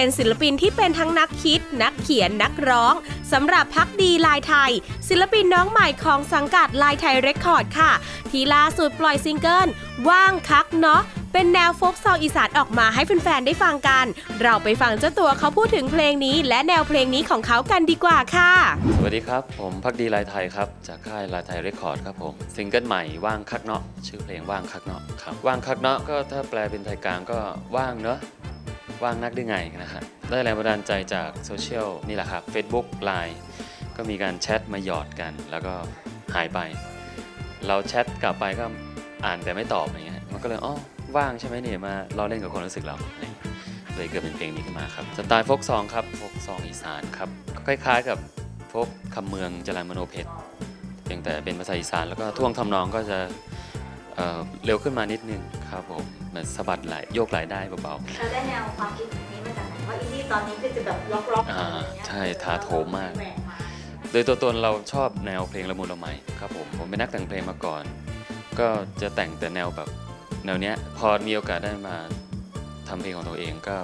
เป็นศิลปินที่เป็นทั้งนักคิด นักเขียนนักร้องสำหรับพักดีลายไทย ศิลปินน้องใหม่ของสังกัดลายไทยเรคคอร์ดค่ะ ที่ล่าสุดปล่อยซิงเกิล ว่างคักเนาะเป็นแนวโฟกซองอีสานออกมาให้แฟนๆได้ฟังกัน เราไปฟังเจ้าตัวเขาพูดถึงเพลงนี้ และแนวเพลงนี้ของเขากันดีกว่าค่ะ สวัสดีครับผมพักดีลายไทยครับจากค่ายลายไทยเรคคอร์ดครับผมซิงเกิลใหม่ว่างคักเนาะชื่อเพลงว่างคักเนาะครับว่างคักเนาะก็ถ้าแปลเป็นไทยกลางก็ว่างเนาะ ว่างนักได้ไงนะฮะได้แรงบันดาลใจจากโซเชียลนี่แหละครับ Facebook Line ก็มีการแชทมาหยอดกัน แล้วก็หายไป เราแชทกลับไปก็อ่านแต่ไม่ตอบอย่างเงี้ยมันก็เลยอ๋อว่างใช่ไหมเนี่ยมาเราเล่นกับความรู้สึกเราเลยเกิดเป็นเพลงนี้ขึ้นมาครับสไตล์โฟกซองครับโฟกซองอีสานครับคล้ายๆกับพบคำเมืองจรัญมโนเพชรเพียงแต่เป็นภาษาอีสานแล้วก็ท่วงทำนองก็จะ เอ่อเร็วขึ้นมานิดนึงครับผมเหมือนสะบัดไหลโยกไหลได้เบาเราได้แนวความคิดนี้มาจากไหนว่าอินดี้ตอนนี้คือจะแบบล็อกล็อกๆอ่าใช่ถาโถมมากโดยตัวตนเราชอบแนวเพลงละมุนละไมครับผมผมเป็นนักแต่งเพลงมาก่อน ก็จะแต่งแต่แนวแบบแนวเนี้ยพอมีโอกาสได้มาทำเพลงของตัวเองก็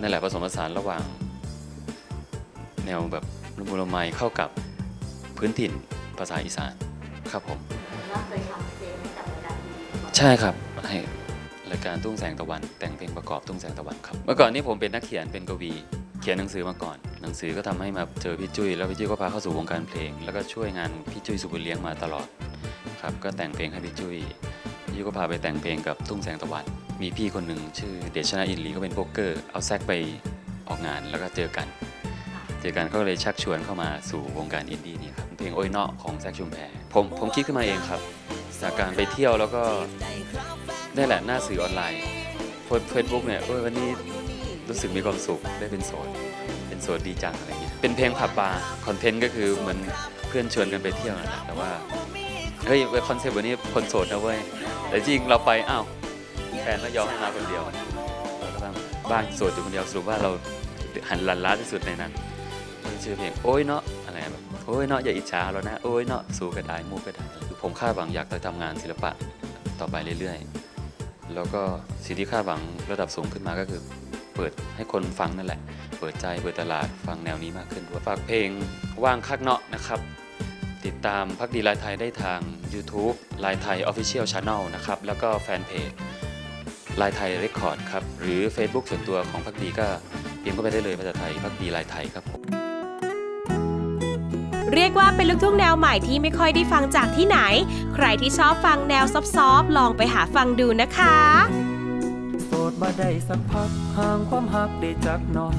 นั่นแหละผสมผสานระหว่าง แนวแบบละมุนละไมเข้ากับพื้นถิ่นภาษาอีสานครับผมเราเคยทำ ใช่ครับให้รายการตุ้งแสงตะวัน แต่งเพลงประกอบตุ้งแสงตะวันครับเมื่อก่อนนี้ผมเป็นนักเขียนเป็นกวี เขียนหนังสือมาก่อน หนังสือก็ทำให้มาเจอพี่จุ้ยแล้วพี่จุ้ยก็พาเข้าสู่วงการเพลง แล้วก็ช่วยงานพี่จุ้ยสุบุญเลี้ยงมาตลอดครับก็แต่งเพลงให้พี่จุ้ยพี่จุ้ยก็พาไปแต่งเพลงกับตุ้งแสงตะวัน มีพี่คนหนึ่งชื่อเดชนาอินลีก็เป็นโป๊กเกอร์ เอาแซกไปออกงานแล้วก็เจอกัน เจอกันก็เลยชักชวนเข้ามาสู่วงการอินดี้นี่ครับเพลงโอ้ยเนาะของแซกชุมแพผมผมคิดขึ้นมาเองครับ จากการไปเที่ยวแล้วก็นี่แหละหน้าสื่อออนไลน์โพสเฟซบุ๊กเนี่ยเออวันนี้รู้สึกมีความสุขได้เป็นโสดเป็นโสดดีจังอะไรเงี้ยเป็นเพลงผับบาร์คอนเทนต์ก็คือเหมือนเพื่อนชวนกันไปเที่ยวน่ะแต่ว่าเฮ้ยคอนเซปต์วันนี้คนโสดนะเว้ยแต่จริงเราไปอ้าวแฟนไม่ยอมให้มาคนเดียวเราก็ต้องบ้านโสดอยู่คนเดียวสรุปว่าเราหันหลันล้าที่สุดในนั้นชื่อเพลงโอ้ยเนาะอะไรแบบโอ้ยเนาะอย่าอิจฉาเรานะโอ้ยเนาะสู้ก็ได้มูก็ได้ ผมคาดหวังอยากจะทำงานศิลปะต่อไปเรื่อยๆ แล้วก็สิ่งที่คาดหวังระดับสูงขึ้นมาก็คือ เปิดให้คนฟังนั่นแหละ เปิดใจเปิดตลาดฟังแนวนี้มากขึ้นฝากเพลงว่างคักเนาะนะครับ ติดตามพักดีลายไทยได้ทาง YouTube ลายไทย Official Channel นะครับ แล้วก็แฟนเพจลายไทยเรคคอร์ดครับ หรือ Facebook ส่วนตัวของพักดีก็พิมพ์เข้าไปได้เลยภาษาไทยพักดีลายไทยครับผม เรียกว่าเป็นลูกทุ่งแนวใหม่ที่ไม่ค่อยได้ฟังจากที่ไหน ใครที่ชอบฟังแนวซอฟๆลองไปหาฟังดูนะคะ โสดมาได้สักพักห่างความหักได้จักหน่อย